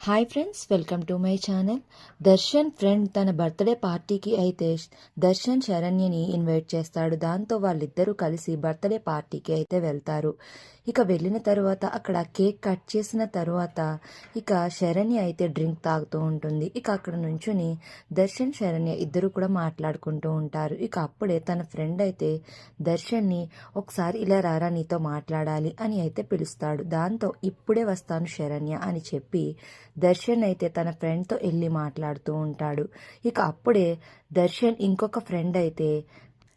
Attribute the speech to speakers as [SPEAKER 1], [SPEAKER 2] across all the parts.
[SPEAKER 1] Hi friends welcome to my channel Darshan friend తన birthday పార్టీకి అయితే దర్శన్ శరణ్యని ఇన్వైట్ చేస్తాడు. దాంతో వాళ్ళిద్దరూ కలిసి బర్త్డే పార్టీకి అయితే వెళ్తారు. ఇక వెళ్ళిన తర్వాత అక్కడ కేక్ కట్ చేసిన తర్వాత ఇక శరణ్య అయితే డ్రింక్ తాగుతూ ఉంటుంది. ఇక అక్కడ నుంచుని దర్శన్ శరణ్య ఇద్దరు కూడా మాట్లాడుకుంటూ ఉంటారు. ఇక అప్పుడే తన ఫ్రెండ్ అయితే దర్శన్ని ఒకసారి ఇలా రారా నీతో మాట్లాడాలి అని అయితే పిలుస్తాడు. దాంతో ఇప్పుడే వస్తాను శరణ్య అని చెప్పి దర్శన్ అయితే తన ఫ్రెండ్తో వెళ్ళి మాట్లాడుతూ ఉంటాడు. ఇక అప్పుడే దర్శన్ ఇంకొక ఫ్రెండ్ అయితే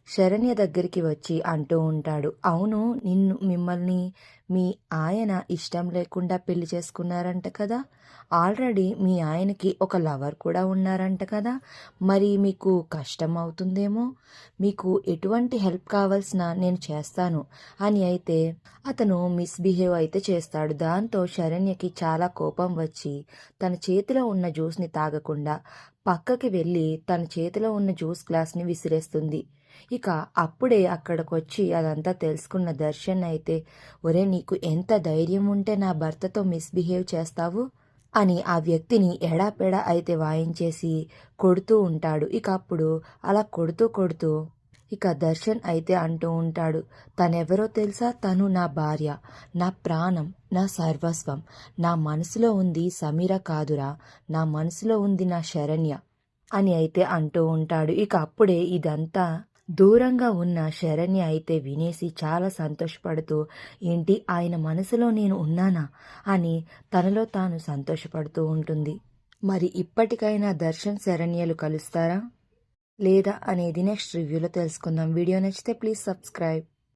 [SPEAKER 1] శరణ్య దగ్గరికి వచ్చి అంటూ ఉంటాడు అవును నిన్ను మిమ్మల్ని మీ ఆయన ఇష్టం లేకుండా పెళ్ళి చేసుకున్నారంట కదా? ఆల్రెడీ మీ ఆయనకి ఒక లవర్ కూడా ఉన్నారంట కదా? మరి మీకు కష్టం అవుతుందేమో? మీకు ఎటువంటి హెల్ప్ కావాల్సిన నేను చేస్తాను. అని అయితే అతను మిస్బిహేవ్ అయితే చేస్తాడు. దాంతో శరణ్యకి చాలా కోపం వచ్చి తన చేతిలో ఉన్న జ్యూస్ని తాగకుండా పక్కకి వెళ్ళి తన చేతిలో ఉన్న జ్యూస్ గ్లాస్ని విసిరేస్తుంది. ఇక అప్పుడే అక్కడికొచ్చి అదంతా తెలుసుకున్న దర్శన్ అయితే ఒరే నీకు ఎంత ధైర్యం ఉంటే నా భర్తతో మిస్బిహేవ్ చేస్తావు? అని ఆ వ్యక్తిని ఎడాపెడా అయితే వాయించేసి కొడుతూ ఉంటాడు. ఇక అప్పుడు అలా కొడుతూ కొడుతూ ఇక దర్శన్ అయితే అంటూ ఉంటాడు తనెవరో తెలుసా? తను నా భార్య నా ప్రాణం నా సర్వస్వం. నా మనసులో ఉంది సమీర కాదురా నా మనసులో ఉంది నా శరణ్య అని అయితే అంటూ ఉంటాడు. ఇక అప్పుడే ఇదంతా దూరంగా ఉన్న శరణ్య అయితే వినేసి చాలా సంతోషపడుతూ ఏంటి ఆయన మనసులో నేను ఉన్నానా? అని తనలో తాను సంతోషపడుతూ ఉంటుంది. మరి ఇప్పటికైనా దర్శన్ శరణ్యలు కలుస్తారా? లేదా అనేది నెక్స్ట్ రివ్యూలో తెలుసుకుందాం. వీడియో నచ్చితే ప్లీజ్ సబ్స్క్రైబ్